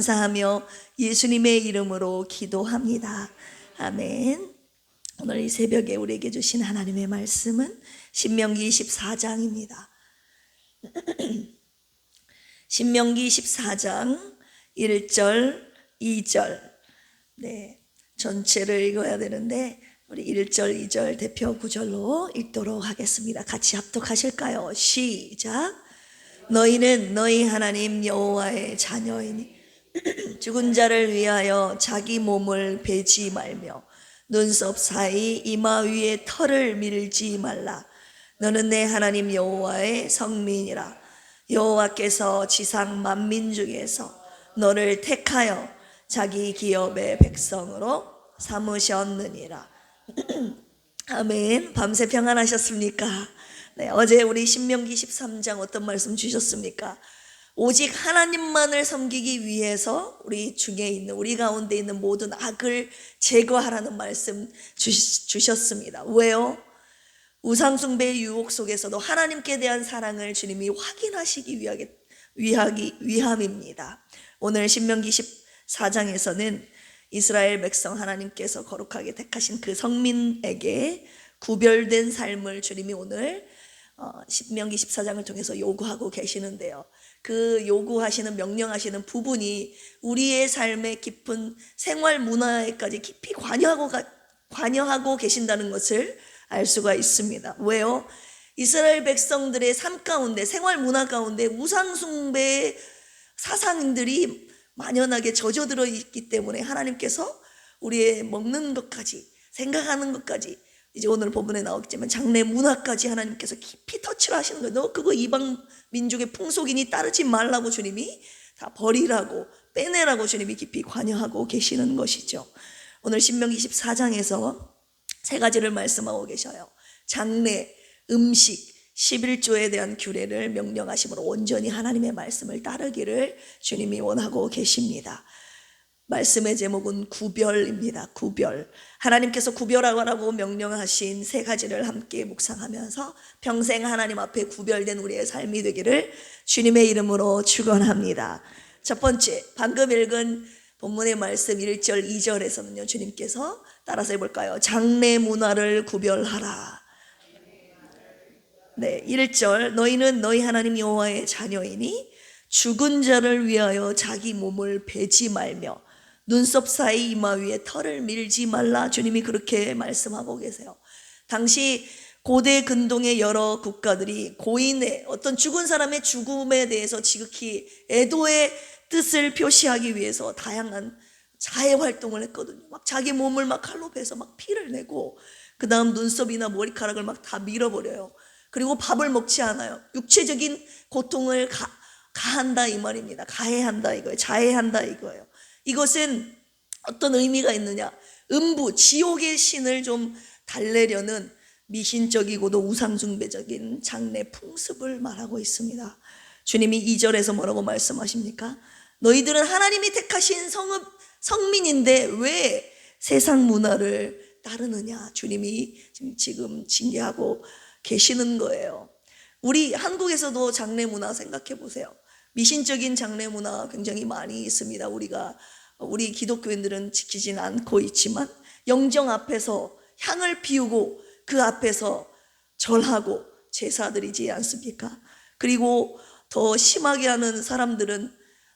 감사하며 예수님의 이름으로 기도합니다. 아멘. 오늘 이 새벽에 우리에게 주신 하나님의 말씀은 신명기 24장입니다. 신명기 14장 1절, 2절. 네. 전체를 읽어야 되는데 우리 1절, 2절 대표 구절로 읽도록 하겠습니다. 같이 합독하실까요? 시작. 너희는 너희 하나님 여호와의 자녀이니 죽은 자를 위하여 자기 몸을 베지 말며 눈썹 사이 이마 위에 털을 밀지 말라. 너는 내 하나님 여호와의 성민이라. 여호와께서 지상 만민 중에서 너를 택하여 자기 기업의 백성으로 삼으셨느니라. 아멘. 밤새 평안하셨습니까? 네, 어제 우리 신명기 13장 어떤 말씀 주셨습니까? 오직 하나님만을 섬기기 위해서 우리 중에 있는 우리 가운데 있는 모든 악을 제거하라는 말씀 주, 주셨습니다. 왜요? 우상숭배의 유혹 속에서도 하나님께 대한 사랑을 주님이 확인하시기 위하게, 위하기, 위함입니다. 오늘 신명기 14장에서는 이스라엘 백성 하나님께서 거룩하게 택하신 그 성민에게 구별된 삶을 주님이 오늘 어, 신명기 14장을 통해서 요구하고 계시는데요. 그 요구하시는 명령하시는 부분이 우리의 삶의 깊은 생활 문화에까지 깊이 관여하고 가, 관여하고 계신다는 것을 알 수가 있습니다. 왜요? 이스라엘 백성들의 삶 가운데 생활 문화 가운데 우상 숭배의 사상들이 만연하게 젖어들어 있기 때문에 하나님께서 우리의 먹는 것까지 생각하는 것까지 이제 오늘 본문에 나오겠지만 장래 문화까지 하나님께서 깊이 터치를 하시는 거예요. 너 그거 이방 민족의 풍속이니 따르지 말라고 주님이 다 버리라고 빼내라고 주님이 깊이 관여하고 계시는 것이죠. 오늘 신명기 24장에서 세 가지를 말씀하고 계셔요. 장래, 음식, 11조에 대한 규례를 명령하심으로 온전히 하나님의 말씀을 따르기를 주님이 원하고 계십니다. 말씀의 제목은 구별입니다. 구별. 하나님께서 구별하라고 명령하신 세 가지를 함께 묵상하면서 평생 하나님 앞에 구별된 우리의 삶이 되기를 주님의 이름으로 축원합니다. 첫 번째, 방금 읽은 본문의 말씀 1절, 2절에서는요, 주님께서 따라서 해 볼까요? 장래 문화를 구별하라. 네, 1절, 너희는 너희 하나님 여호와의 자녀이니 죽은 자를 위하여 자기 몸을 베지 말며 눈썹 사이 이마 위에 털을 밀지 말라 주님이 그렇게 말씀하고 계세요. 당시 고대 근동의 여러 국가들이 고인의 어떤 죽은 사람의 죽음에 대해서 지극히 애도의 뜻을 표시하기 위해서 다양한 자해 활동을 했거든요. 막 자기 몸을 막 칼로 베서 막 피를 내고 그 다음 눈썹이나 머리카락을 막 다 밀어버려요. 그리고 밥을 먹지 않아요. 육체적인 고통을 가, 가한다 이 말입니다. 가해한다 이거예요. 자해한다 이거예요. 이것은 어떤 의미가 있느냐? 음부, 지옥의 신을 좀 달래려는 미신적이고도 우상숭배적인 장래 풍습을 말하고 있습니다. 주님이 2절에서 뭐라고 말씀하십니까? 너희들은 하나님이 택하신 성읍, 성민인데 왜 세상 문화를 따르느냐? 주님이 지금 징계하고 계시는 거예요. 우리 한국에서도 장래 문화 생각해 보세요. 미신적인 장래 문화 굉장히 많이 있습니다. 우리가 우리 기독교인들은 지키진 않고 있지만 영정 앞에서 향을 피우고 그 앞에서 절하고 제사드리지 않습니까? 그리고 더 심하게 하는 사람들은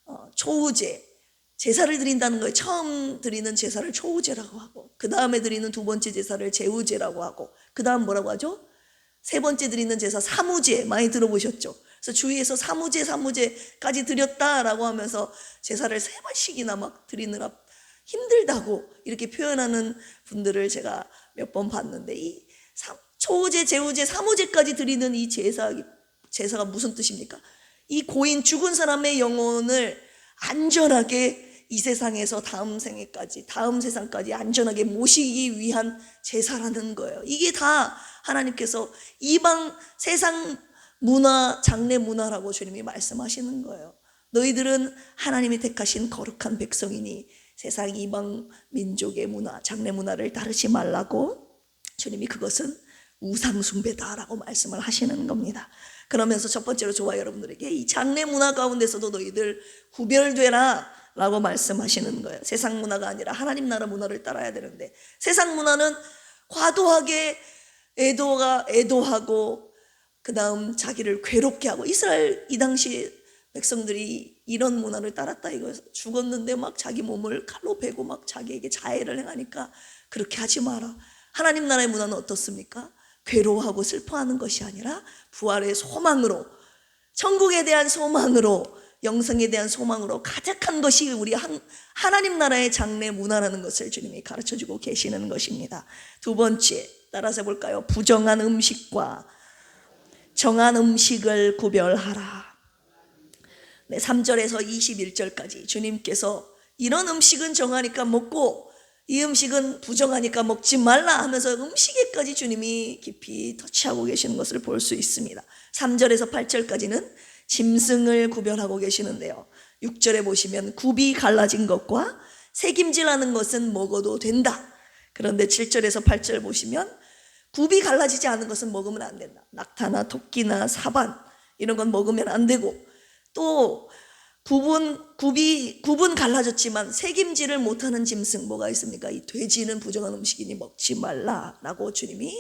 어, 초우제 제사를 드린다는 거예요. 처음 드리는 제사를 초우제라고 하고 그 다음에 드리는 두 번째 제사를 제우제라고 하고 그 다음 뭐라고 하죠? 세 번째 드리는 제사 사무제 많이 들어보셨죠? 그래서 주위에서 사무제 사무제까지 드렸다라고 하면서 제사를 세 번씩이나 막 드리느라 힘들다고 이렇게 표현하는 분들을 제가 몇 번 봤는데 이 초우제, 제우제, 사무제까지 드리는 이 제사 제사가 무슨 뜻입니까? 이 고인 죽은 사람의 영혼을 안전하게 이 세상에서 다음 생에까지 다음 세상까지 안전하게 모시기 위한 제사라는 거예요. 이게 다 하나님께서 이방 세상 문화, 장래 문화라고 주님이 말씀하시는 거예요. 너희들은 하나님이 택하신 거룩한 백성이니 세상 이방 민족의 문화, 장래 문화를 따르지 말라고 주님이 그것은 우상숭배다라고 말씀을 하시는 겁니다. 그러면서 첫 번째로 저와 여러분들에게 이 장래 문화 가운데서도 너희들 구별되라 라고 말씀하시는 거예요. 세상 문화가 아니라 하나님 나라 문화를 따라야 되는데 세상 문화는 과도하게 애도가 애도하고 그 다음 자기를 괴롭게 하고 이스라엘 이 당시 백성들이 이런 문화를 따랐다 이거 죽었는데 막 자기 몸을 칼로 베고 막 자기에게 자해를 행하니까 그렇게 하지 마라. 하나님 나라의 문화는 어떻습니까? 괴로워하고 슬퍼하는 것이 아니라 부활의 소망으로 천국에 대한 소망으로 영생에 대한 소망으로 가득한 것이 우리 한, 하나님 나라의 장래 문화라는 것을 주님이 가르쳐 주고 계시는 것입니다. 두 번째, 따라서 볼까요? 부정한 음식과 정한 음식을 구별하라. 네, 3절에서 21절까지 주님께서 이런 음식은 정하니까 먹고 이 음식은 부정하니까 먹지 말라 하면서 음식에까지 주님이 깊이 터치하고 계시는 것을 볼 수 있습니다. 3절에서 8절까지는 짐승을 구별하고 계시는데요. 6절에 보시면 굽이 갈라진 것과 새김질하는 것은 먹어도 된다. 그런데 7절에서 8절 보시면 굽이 갈라지지 않은 것은 먹으면 안 된다. 낙타나 토끼나 사반 이런 건 먹으면 안 되고 또 굽은 굽이 굽은 갈라졌지만 새김질을 못하는 짐승 뭐가 있습니까? 이 돼지는 부정한 음식이니 먹지 말라라고 주님이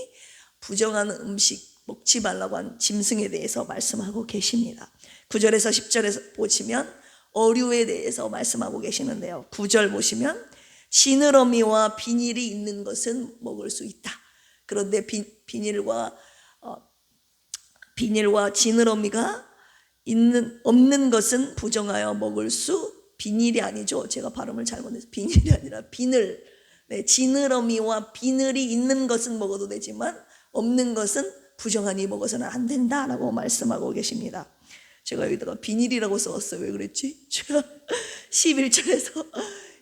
부정한 음식 먹지 말라고 한 짐승에 대해서 말씀하고 계십니다. 9절에서 10절에서 보시면 어류에 대해서 말씀하고 계시는데요. 9절 보시면 지느러미와 비닐이 있는 것은 먹을 수 있다. 그런데 비, 비닐과 어, 비닐과 지느러미가 있는 없는 것은 부정하여 먹을 수 비닐이 아니죠. 제가 발음을 잘못해서 비닐이 아니라 비늘. 네, 지느러미와 비늘이 있는 것은 먹어도 되지만 없는 것은 부정하니 먹어서는 안 된다라고 말씀하고 계십니다. 제가 여기다가 비닐이라고 써왔어요. 왜 그랬지? 제가 11절에서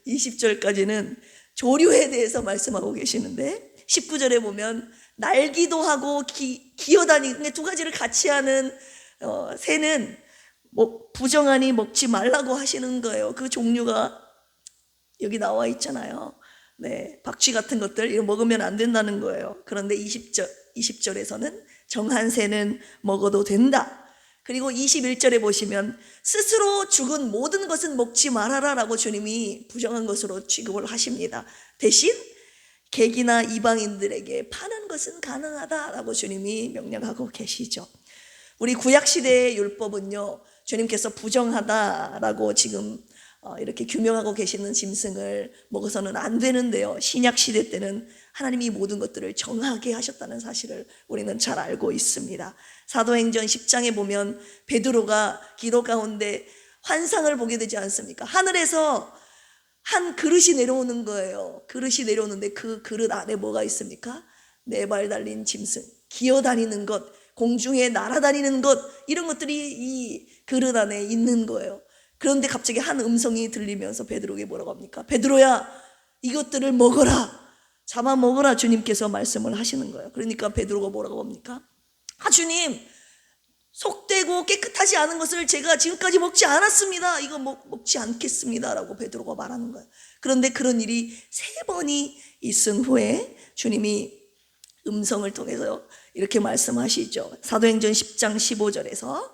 20절까지는 조류에 대해서 말씀하고 계시는데 19절에 보면 날기도 하고 기, 기어다니는 두 가지를 같이 하는 어, 새는 뭐 부정하니 먹지 말라고 하시는 거예요. 그 종류가 여기 나와 있잖아요. 네, 박쥐 같은 것들 이거 먹으면 안 된다는 거예요. 그런데 20절 20절에서는 정한 새는 먹어도 된다. 그리고 21절에 보시면 스스로 죽은 모든 것은 먹지 말아라라고 주님이 부정한 것으로 취급을 하십니다. 대신 객이나 이방인들에게 파는 것은 가능하다라고 주님이 명령하고 계시죠. 우리 구약 시대의 율법은요. 주님께서 부정하다라고 지금 어, 이렇게 규명하고 계시는 짐승을 먹어서는 안 되는데요. 신약 시대 때는 하나님이 모든 것들을 정하게 하셨다는 사실을 우리는 잘 알고 있습니다. 사도행전 10장에 보면 베드로가 기도 가운데 환상을 보게 되지 않습니까? 하늘에서 한 그릇이 내려오는 거예요. 그릇이 내려오는데 그 그릇 안에 뭐가 있습니까? 네 발 달린 짐승, 기어다니는 것, 공중에 날아다니는 것, 이런 것들이 이 그릇 안에 있는 거예요. 그런데 갑자기 한 음성이 들리면서 베드로에게 뭐라고 합니까? 베드로야, 이것들을 먹어라. 잡아 먹어라. 주님께서 말씀을 하시는 거예요. 그러니까 베드로가 뭐라고 합니까? 아, 주님, 속되고 깨끗하지 않은 것을 제가 지금까지 먹지 않았습니다. 이거 먹, 먹지 않겠습니다. 라고 베드로가 말하는 거예요. 그런데 그런 일이 세 번이 있은 후에 주님이 음성을 통해서 이렇게 말씀하시죠. 사도행전 10장 15절에서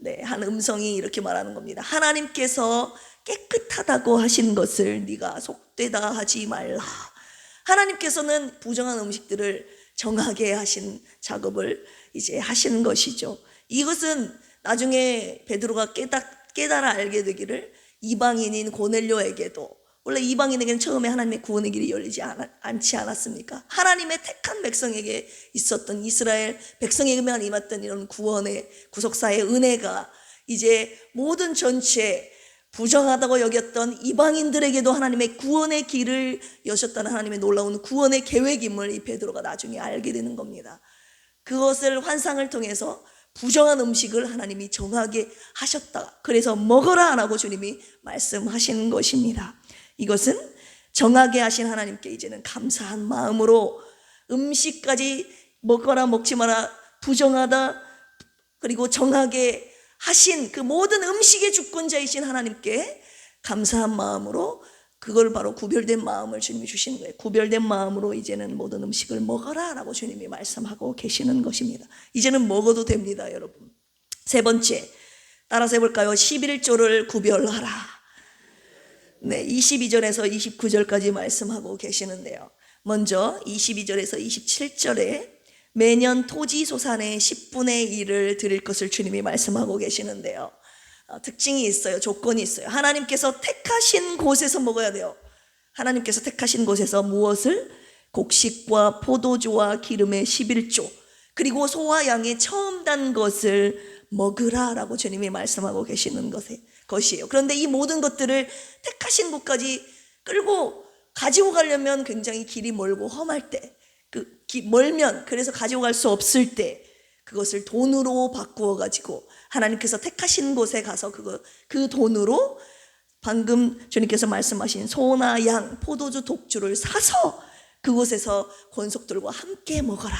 네, 한 음성이 이렇게 말하는 겁니다. 하나님께서 깨끗하다고 하신 것을 네가 속되다 하지 말라. 하나님께서는 부정한 음식들을 정하게 하신 작업을 이제 하신 것이죠. 이것은 나중에 베드로가 깨닫, 깨달아 알게 되기를 이방인인 고넬료에게도 원래 이방인에게는 처음에 하나님의 구원의 길이 열리지 않, 지 않았습니까? 하나님의 택한 백성에게 있었던 이스라엘 백성에게만 임했던 이런 구원의 구속사의 은혜가 이제 모든 전체 부정하다고 여겼던 이방인들에게도 하나님의 구원의 길을 여셨다는 하나님의 놀라운 구원의 계획임을 이 베드로가 나중에 알게 되는 겁니다. 그것을 환상을 통해서 부정한 음식을 하나님이 정하게 하셨다. 그래서 먹어라 라고 주님이 말씀하시는 것입니다. 이것은 정하게 하신 하나님께 이제는 감사한 마음으로 음식까지 먹거나 먹지 마라 부정하다 그리고 정하게 하신 그 모든 음식의 주권자이신 하나님께 감사한 마음으로 그걸 바로 구별된 마음을 주님이 주시는 거예요. 구별된 마음으로 이제는 모든 음식을 먹어라 라고 주님이 말씀하고 계시는 것입니다. 이제는 먹어도 됩니다, 여러분. 세 번째, 따라서 해볼까요? 11조를 구별하라. 네, 22절에서 29절까지 말씀하고 계시는데요. 먼저 22절에서 27절에 매년 토지 소산의 10분의 1을 드릴 것을 주님이 말씀하고 계시는데요. 어, 특징이 있어요. 조건이 있어요. 하나님께서 택하신 곳에서 먹어야 돼요. 하나님께서 택하신 곳에서 무엇을? 곡식과 포도주와 기름의 11조, 그리고 소와 양의 처음 단 것을 먹으라라고 주님이 말씀하고 계시는 것에, 것이에요. 그런데 이 모든 것들을 택하신 곳까지 끌고 가지고 가려면 굉장히 길이 멀고 험할 때, 그 기- 멀면 그래서 가지고 갈 수 없을 때 그것을 돈으로 바꾸어 가지고 하나님께서 택하신 곳에 가서 그거 그 돈으로 방금 주님께서 말씀하신 소나 양, 포도주, 독주를 사서 그곳에서 권속들과 함께 먹어라.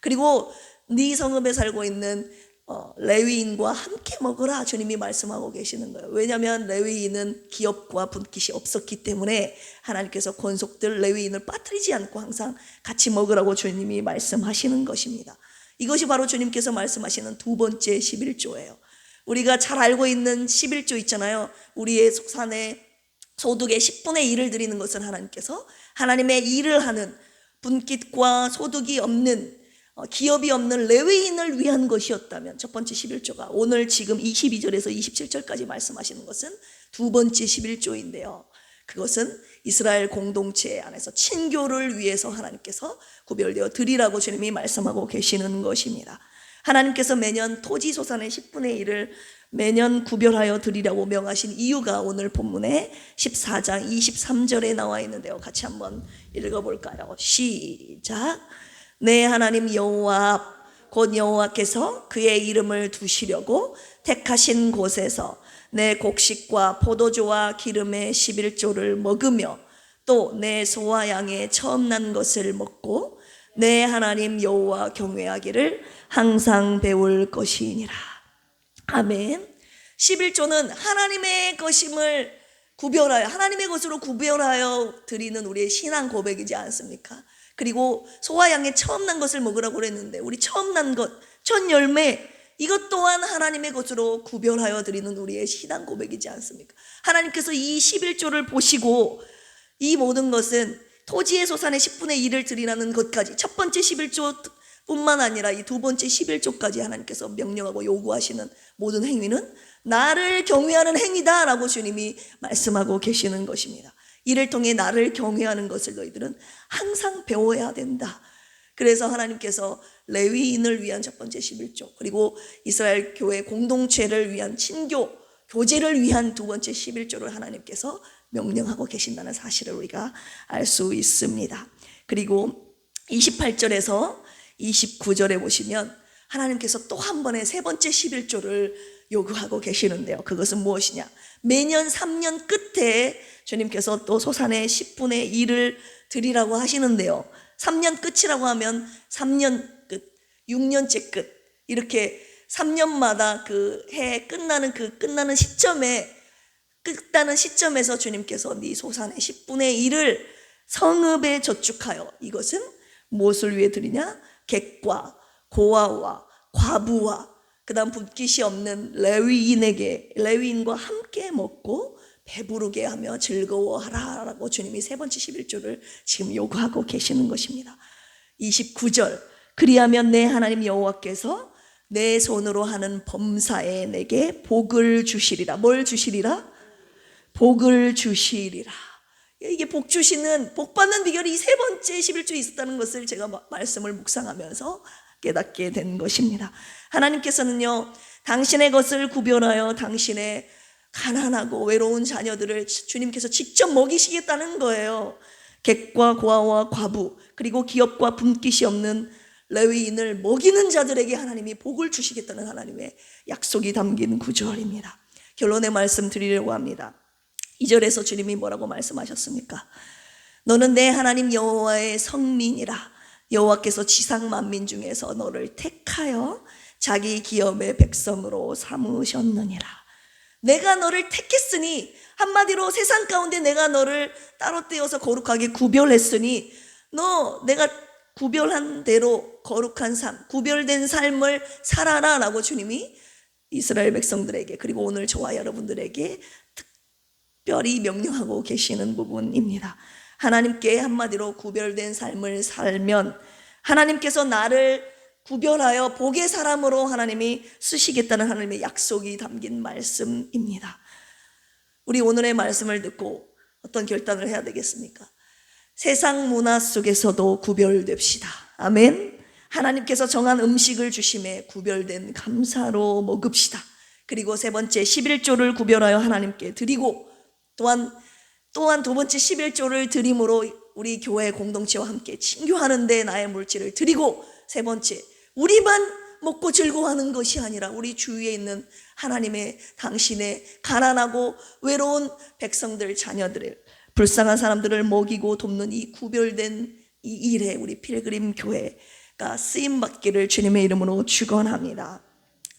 그리고 네 성읍에 살고 있는 어, 레위인과 함께 먹어라. 주님이 말씀하고 계시는 거예요. 왜냐하면 레위인은 기업과 분깃이 없었기 때문에 하나님께서 권속들 레위인을 빠뜨리지 않고 항상 같이 먹으라고 주님이 말씀하시는 것입니다. 이것이 바로 주님께서 말씀하시는 두 번째 11조예요. 우리가 잘 알고 있는 11조 있잖아요. 우리의 속산의 소득의 10분의 1을 드리는 것은 하나님께서 하나님의 일을 하는 분깃과 소득이 없는 어, 기업이 없는 레위인을 위한 것이었다면 첫 번째 11조가 오늘 지금 22절에서 27절까지 말씀하시는 것은 두 번째 11조인데요. 그것은 이스라엘 공동체 안에서 친교를 위해서 하나님께서 구별되어 드리라고 주님이 말씀하고 계시는 것입니다. 하나님께서 매년 토지 소산의 10분의 1을 매년 구별하여 드리라고 명하신 이유가 오늘 본문의 14장 23절에 나와 있는데요. 같이 한번 읽어볼까요? 시작. 내 하나님 여호와 곧 여호와께서 그의 이름을 두시려고 택하신 곳에서 내 곡식과 포도주와 기름의 11조를 먹으며 또 내 소와 양의 처음 난 것을 먹고 내 하나님 여호와 경외하기를 항상 배울 것이니라. 아멘. 11조는 하나님의 것임을 구별하여 하나님의 것으로 구별하여 드리는 우리의 신앙 고백이지 않습니까? 그리고 소와 양의 처음 난 것을 먹으라고 그랬는데 우리 처음 난 것, 첫 열매 이것 또한 하나님의 것으로 구별하여 드리는 우리의 신앙 고백이지 않습니까? 하나님께서 이 11조를 보시고 이 모든 것은 토지의 소산의 10분의 1을 드리라는 것까지 첫 번째 11조 뿐만 아니라 이 두 번째 11조까지 하나님께서 명령하고 요구하시는 모든 행위는 나를 경외하는 행위다라고 주님이 말씀하고 계시는 것입니다. 이를 통해 나를 경외하는 것을 너희들은 항상 배워야 된다. 그래서 하나님께서 레위인을 위한 첫 번째 11조 그리고 이스라엘 교회 공동체를 위한 친교 교제를 위한 두 번째 11조를 하나님께서 명령하고 계신다는 사실을 우리가 알 수 있습니다. 그리고 28절에서 29절에 보시면 하나님께서 또 한 번의 세 번째 11조를 요구하고 계시는데요. 그것은 무엇이냐? 매년 3년 끝에 주님께서 또 소산의 10분의 1을 드리라고 하시는데요. 3년 끝이라고 하면 3년 끝, 6년째 끝. 이렇게 3년마다 그 해 끝나는 그 끝나는 시점에 끝나는 시점에서 주님께서 네 소산의 10분의 1을 성읍에 저축하여 이것은 무엇을 위해 드리냐? 객과 고아와 과부와 그다음 분깃이 없는 레위인에게 레위인과 함께 먹고 배부르게 하며 즐거워하라라고 주님이 세 번째 11조를 지금 요구하고 계시는 것입니다. 29절 그리하면 내 하나님 여호와께서 내 손으로 하는 범사에 내게 복을 주시리라. 뭘 주시리라? 복을 주시리라. 이게 복 주시는 복 받는 비결이 이 세 번째 11조에 있었다는 것을 제가 마- 말씀을 묵상하면서 깨닫게 된 것입니다. 하나님께서는요, 당신의 것을 구별하여 당신의 가난하고 외로운 자녀들을 주님께서 직접 먹이시겠다는 거예요. 객과 고아와 과부 그리고 기업과 분깃이 없는 레위인을 먹이는 자들에게 하나님이 복을 주시겠다는 하나님의 약속이 담긴 구절입니다. 결론의 말씀 드리려고 합니다. 2절에서 주님이 뭐라고 말씀하셨습니까? 너는 내 하나님 여호와의 성민이라 여호와께서 지상 만민 중에서 너를 택하여 자기 기업의 백성으로 삼으셨느니라. 내가 너를 택했으니 한마디로 세상 가운데 내가 너를 따로 떼어서 거룩하게 구별했으니 너 내가 구별한 대로 거룩한 삶, 구별된 삶을 살아라 라고 주님이 이스라엘 백성들에게 그리고 오늘 저와 여러분들에게 특별히 명령하고 계시는 부분입니다. 하나님께 한마디로 구별된 삶을 살면 하나님께서 나를 구별하여 복의 사람으로 하나님이 쓰시겠다는 하나님의 약속이 담긴 말씀입니다. 우리 오늘의 말씀을 듣고 어떤 결단을 해야 되겠습니까? 세상 문화 속에서도 구별됩시다. 아멘. 하나님께서 정한 음식을 주심에 구별된 감사로 먹읍시다. 그리고 세 번째 11조를 구별하여 하나님께 드리고 또한 또한 두 번째 11조를 드림으로 우리 교회 공동체와 함께 친교하는데 나의 물질을 드리고 세 번째 우리만 먹고 즐거워하는 것이 아니라 우리 주위에 있는 하나님의 당신의 가난하고 외로운 백성들 자녀들을 불쌍한 사람들을 먹이고 돕는 이 구별된 이 일에 우리 필그림 교회가 쓰임 받기를 주님의 이름으로 축원합니다.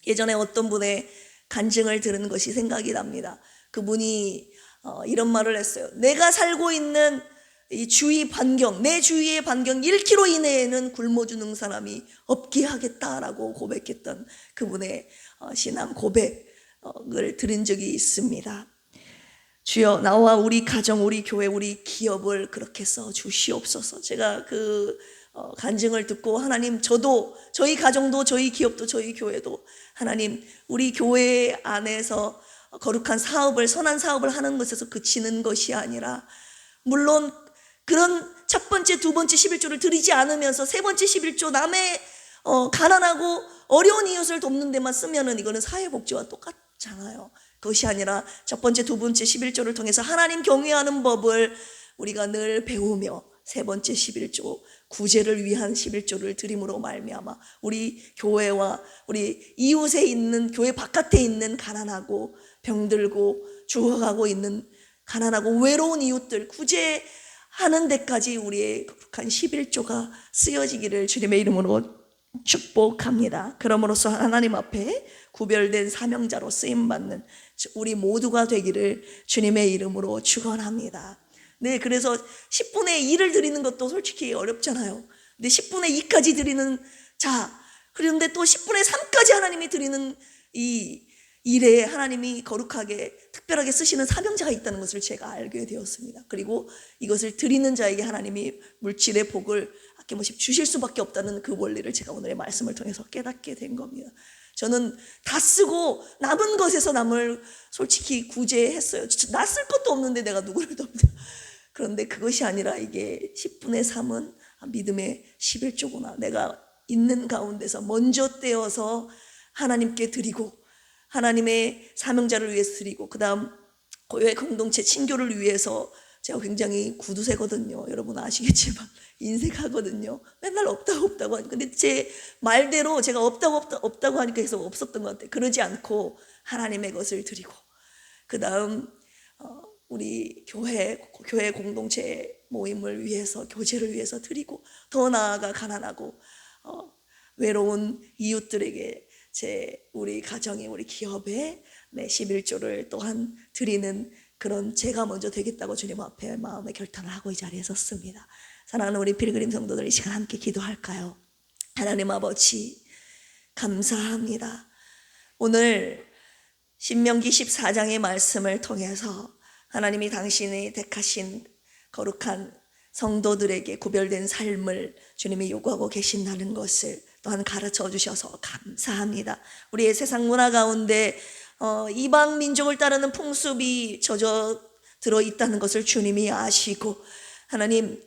예전에 어떤 분의 간증을 들은 것이 생각이 납니다. 그분이 어, 이런 말을 했어요. 내가 살고 있는 이 주위 반경, 내 주위의 반경 1km 이내에는 굶어 주는 사람이 없게 하겠다라고 고백했던 그분의 어, 신앙 고백을 들은 적이 있습니다. 주여 나와 우리 가정, 우리 교회, 우리 기업을 그렇게 써 주시옵소서. 제가 그 어, 간증을 듣고 하나님 저도 저희 가정도 저희 기업도 저희 교회도 하나님 우리 교회 안에서 거룩한 사업을 선한 사업을 하는 것에서 그치는 것이 아니라 물론 그런 첫 번째, 두 번째 11조를 드리지 않으면서 세 번째 11조 남의 어, 가난하고 어려운 이웃을 돕는 데만 쓰면은 이거는 사회복지와 똑같잖아요. 그것이 아니라 첫 번째, 두 번째 11조를 통해서 하나님 경외하는 법을 우리가 늘 배우며 세 번째 11조 구제를 위한 11조를 드림으로 말미암아 우리 교회와 우리 이웃에 있는 교회 바깥에 있는 가난하고 병들고 죽어가고 있는 가난하고 외로운 이웃들 구제 하는 데까지 우리의 거룩한 11조가 쓰여지기를 주님의 이름으로 축복합니다. 그러므로써 하나님 앞에 구별된 사명자로 쓰임 받는 우리 모두가 되기를 주님의 이름으로 축원합니다. 네, 그래서 10분의 2를 드리는 것도 솔직히 어렵잖아요. 근데 10분의 2까지 드리는 자, 그런데 또 10분의 3까지 하나님이 드리는 이 일에 하나님이 거룩하게 특별하게 쓰시는 사명자가 있다는 것을 제가 알게 되었습니다. 그리고 이것을 드리는 자에게 하나님이 물질의 복을 아낌없이 주실 수밖에 없다는 그 원리를 제가 오늘의 말씀을 통해서 깨닫게 된 겁니다. 저는 다 쓰고 남은 것에서 남을 솔직히 구제했어요. 나 쓸 것도 없는데 내가 누구를 돕냐. 그런데 그것이 아니라 이게 10분의 3은 믿음의 11조구나. 내가 있는 가운데서 먼저 떼어서 하나님께 드리고 하나님의 사명자를 위해서 드리고 그다음 교회 공동체 친교를 위해서 제가 굉장히 구두쇠거든요. 여러분 아시겠지만 인색하거든요. 맨날 없다고 없다고 하니까 근데 제 말대로 제가 없다고 없다, 없다고 하니까 계속 없었던 것 같아요. 그러지 않고 하나님의 것을 드리고 그다음 어, 우리 교회 교회 공동체 모임을 위해서 교제를 위해서 드리고 더 나아가 가난하고 어, 외로운 이웃들에게 제 우리 가정에 우리 기업에 네, 11조를 또한 드리는 그런 제가 먼저 되겠다고 주님 앞에 마음의 결단을 하고 이 자리에 섰습니다. 사랑하는 우리 필그림 성도들 이 시간 함께 기도할까요? 하나님 아버지 감사합니다. 오늘 신명기 14장의 말씀을 통해서 하나님이 당신이 택하신 거룩한 성도들에게 구별된 삶을 주님이 요구하고 계신다는 것을 또한 가르쳐 주셔서 감사합니다. 우리의 세상 문화 가운데 어, 이방 민족을 따르는 풍습이 젖어 들어 있다는 것을 주님이 아시고 하나님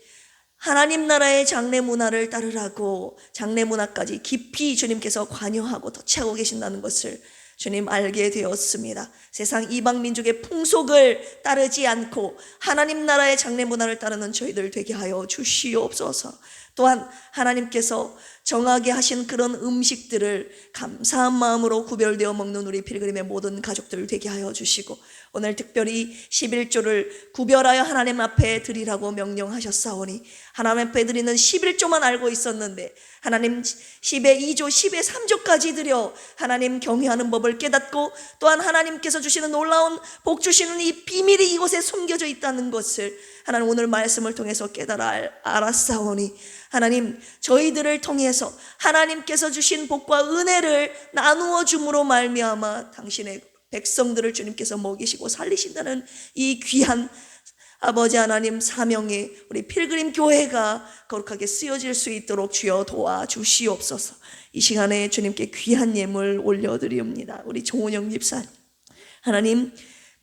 하나님 나라의 장례 문화를 따르라고 장례 문화까지 깊이 주님께서 관여하고 덧채하고 계신다는 것을 주님 알게 되었습니다. 세상 이방 민족의 풍속을 따르지 않고 하나님 나라의 장례 문화를 따르는 저희들 되게 하여 주시옵소서. 또한 하나님께서 정하게 하신 그런 음식들을 감사한 마음으로 구별되어 먹는 우리 필그림의 모든 가족들 되게 하여 주시고 오늘 특별히 11조를 구별하여 하나님 앞에 드리라고 명령하셨사오니 하나님 앞에 드리는 11조만 알고 있었는데 하나님 10의 2조, 10의 3조까지 드려 하나님 경외하는 법을 깨닫고 또한 하나님께서 주시는 놀라운 복 주시는 이 비밀이 이곳에 숨겨져 있다는 것을 하나님 오늘 말씀을 통해서 깨달아 알았사오니 하나님 저희들을 통해서 하나님께서 주신 복과 은혜를 나누어 줌으로 말미암아 당신의 백성들을 주님께서 먹이시고 살리신다는 이 귀한 아버지 하나님 사명에 우리 필그림 교회가 거룩하게 쓰여질 수 있도록 주여 도와 주시옵소서. 이 시간에 주님께 귀한 예물 올려드리옵니다. 우리 종은영 집사님. 하나님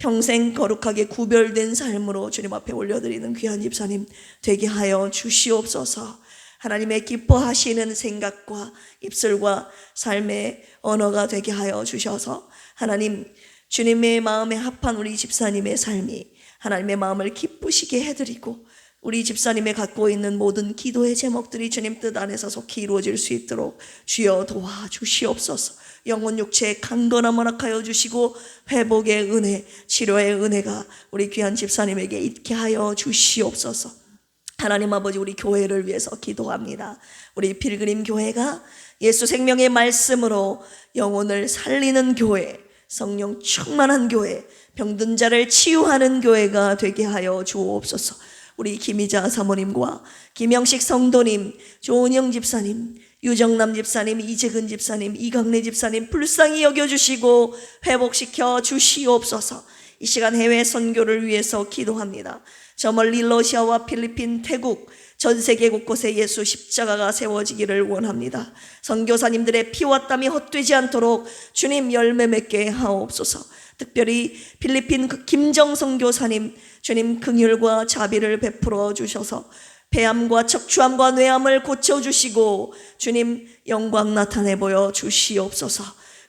평생 거룩하게 구별된 삶으로 주님 앞에 올려드리는 귀한 집사님 되게 하여 주시옵소서. 하나님의 기뻐하시는 생각과 입술과 삶의 언어가 되게 하여 주셔서 하나님 주님의 마음에 합한 우리 집사님의 삶이 하나님의 마음을 기쁘시게 해드리고 우리 집사님의 갖고 있는 모든 기도의 제목들이 주님 뜻 안에서 속히 이루어질 수 있도록 주여 도와주시옵소서. 영혼 육체의 강건함 허락하여 주시고 회복의 은혜, 치료의 은혜가 우리 귀한 집사님에게 있게 하여 주시옵소서. 하나님 아버지 우리 교회를 위해서 기도합니다. 우리 필그림 교회가 예수 생명의 말씀으로 영혼을 살리는 교회, 성령 충만한 교회, 병든 자를 치유하는 교회가 되게 하여 주옵소서. 우리 김희자 사모님과 김영식 성도님, 조은영 집사님, 유정남 집사님, 이재근 집사님, 이강래 집사님 불쌍히 여겨주시고 회복시켜 주시옵소서. 이 시간 해외 선교를 위해서 기도합니다. 저 멀리 러시아와 필리핀, 태국, 전 세계 곳곳에 예수 십자가가 세워지기를 원합니다. 선교사님들의 피와 땀이 헛되지 않도록 주님 열매 맺게 하옵소서. 특별히 필리핀 그 김정 선교사님 주님 긍휼과 자비를 베풀어 주셔서 폐암과 척추암과 뇌암을 고쳐 주시고 주님 영광 나타내 보여 주시옵소서.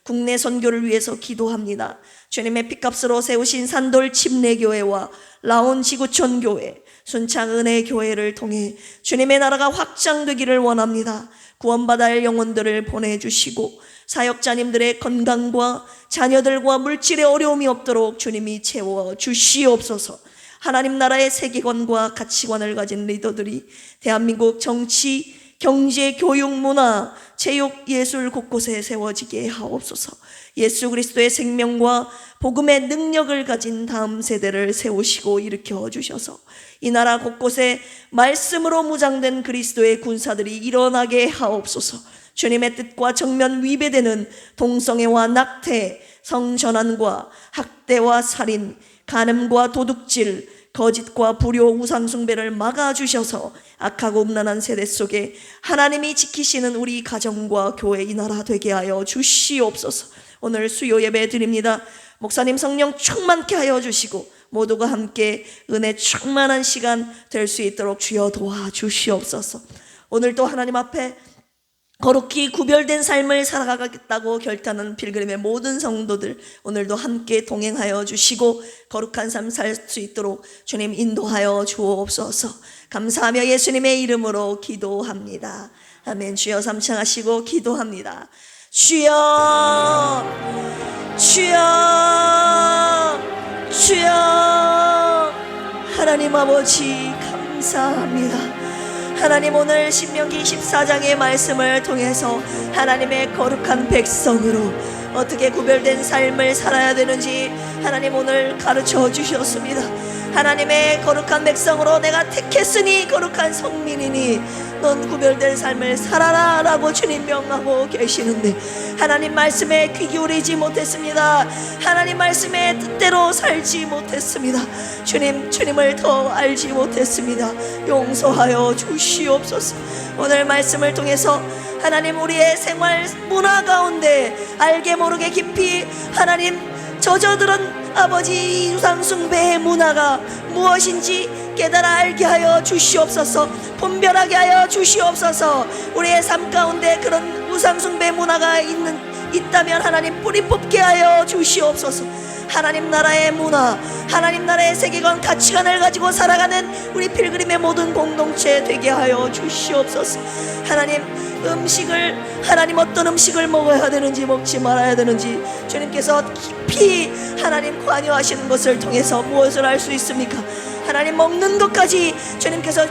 국내 선교를 위해서 기도합니다. 주님의 피값으로 세우신 산돌 침례교회와 라온 지구촌 교회, 순창 은혜 교회를 통해 주님의 나라가 확장되기를 원합니다. 구원받아 할 영혼들을 보내주시고 사역자님들의 건강과 자녀들과 물질의 어려움이 없도록 주님이 채워 주시옵소서. 하나님 나라의 세계관과 가치관을 가진 리더들이 대한민국 정치, 경제, 교육, 문화, 체육, 예술 곳곳에 세워지게 하옵소서. 예수 그리스도의 생명과 복음의 능력을 가진 다음 세대를 세우시고 일으켜 주셔서 이 나라 곳곳에 말씀으로 무장된 그리스도의 군사들이 일어나게 하옵소서. 주님의 뜻과 정면 위배되는 동성애와 낙태, 성전환과 학대와 살인, 간음과 도둑질, 거짓과 불효 우상숭배를 막아주셔서 악하고 음란한 세대 속에 하나님이 지키시는 우리 가정과 교회 이 나라 되게 하여 주시옵소서. 오늘 수요 예배 드립니다. 목사님 성령 충만케 하여 주시고 모두가 함께 은혜 충만한 시간 될 수 있도록 주여 도와주시옵소서. 오늘도 하나님 앞에 거룩히 구별된 삶을 살아가겠다고 결단한 필그림의 모든 성도들 오늘도 함께 동행하여 주시고 거룩한 삶 살 수 있도록 주님 인도하여 주옵소서. 감사하며 예수님의 이름으로 기도합니다. 아멘. 주여 삼창하시고 기도합니다. 주여, 주여, 주여, 하나님 아버지 감사합니다. 하나님 오늘 신명기 14장의 말씀을 통해서 하나님의 거룩한 백성으로 어떻게 구별된 삶을 살아야 되는지 하나님 오늘 가르쳐 주셨습니다. 하나님의 거룩한 백성으로 내가 택했으니 거룩한 성민이니 넌 구별된 삶을 살아라 라고 주님 명하고 계시는데 하나님 말씀에 귀 기울이지 못했습니다. 하나님 말씀에 뜻대로 살지 못했습니다. 주님, 주님을 더 알지 못했습니다. 용서하여 주시옵소서. 오늘 말씀을 통해서 하나님 우리의 생활 문화 가운데 알게 모르게 깊이 하나님 젖어들은 아버지 우상숭배의 문화가 무엇인지 깨달아 알게 하여 주시옵소서 분별하게 하여 주시옵소서. 우리의 삶 가운데 그런 우상숭배 문화가 있는 있다면 하나님 뿌리 뽑게 하여 주시옵소서 하나님 나라의 문화 하나님 나라의 세계관 가치관을 가지고 살아가는 우리 필그림의 모든 공동체 되게 하여 주시옵소서 하나님 음식을 하나님 어떤 음식을 먹어야 되는지 먹지 말아야 되는지 주님께서 깊이 하나님 관여하시는 것을 통해서 무엇을 알 수 있습니까? 하나님 먹는 것까지 주님께서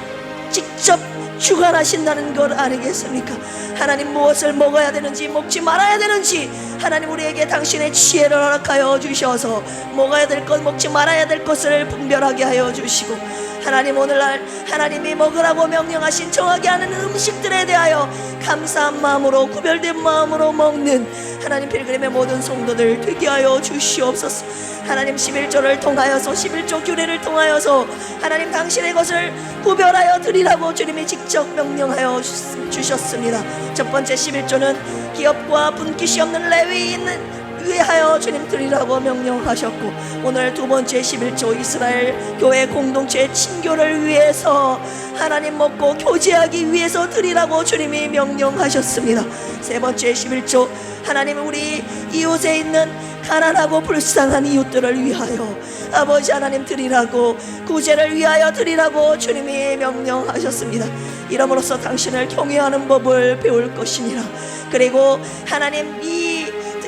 직접 주관하신다는 것 아니겠습니까? 하나님 무엇을 먹어야 되는지 먹지 말아야 되는지 하나님 우리에게 당신의 지혜를 허락하여 주셔서 먹어야 될 것 먹지 말아야 될 것을 분별하게 하여 주시고 하나님 오늘날 하나님이 먹으라고 명령하신 정하게 하는 음식들에 대하여 감사한 마음으로 구별된 마음으로 먹는 하나님 필그림의 모든 성도들 되게 하여 주시옵소서. 하나님 11조를 통하여서 11조 규례를 통하여서 하나님 당신의 것을 구별하여 드리라고 주님이 직접 명령하여 주- 주셨습니다. 첫 번째 11조는 기업과 분깃이 없는 레위인 위하여 주님 드리라고 명령하셨고 오늘 두 번째 11조 이스라엘 교회 공동체 친교를 위해서 하나님 먹고 교제하기 위해서 드리라고 주님이 명령하셨습니다. 세 번째 11조 하나님 우리 이웃에 있는 가난하고 불쌍한 이웃들을 위하여 아버지 하나님 드리라고 구제를 위하여 드리라고 주님이 명령하셨습니다. 이러므로써 당신을 경외하는 법을 배울 것이니라. 그리고 하나님 이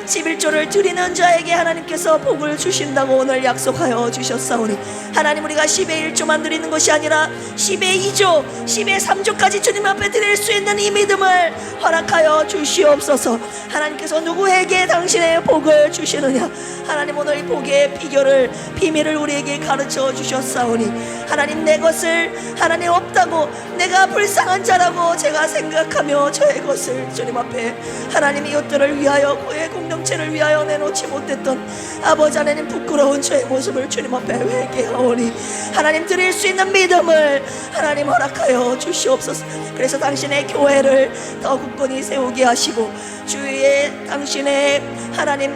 11조를 드리는 자에게 하나님께서 복을 주신다고 오늘 약속하여 주셨사오니 하나님 우리가 10의 1조만 드리는 것이 아니라 10의 2조, 10의 3조까지 주님 앞에 드릴 수 있는 이 믿음을 허락하여 주시옵소서. 하나님께서 누구에게 당신의 복을 주시느냐? 하나님 오늘 이 복의 비결을 비밀을 우리에게 가르쳐 주셨사오니 하나님 내 것을 하나님 없다고 내가 불쌍한 자라고 제가 생각하며 저의 것을 주님 앞에 하나님 이웃들을 위하여 그의 공동체를 위하여 내놓지 못했던 아버지 하나님 부끄러운 저의 모습을 주님 앞에 회개하오니 하나님 드릴 수 있는 믿음을 하나님 허락하여 주시옵소서. 그래서 당신의 교회를 더 굳건히 세우게 하시고 주위에 당신의 하나님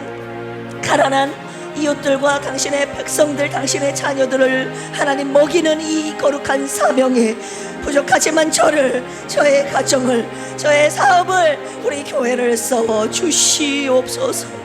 가난한 이웃들과 당신의 백성들, 당신의 자녀들을 하나님 먹이는 이 거룩한 사명에 부족하지만 저를, 저의 가정을, 저의 사업을, 우리 교회를 써 주시옵소서.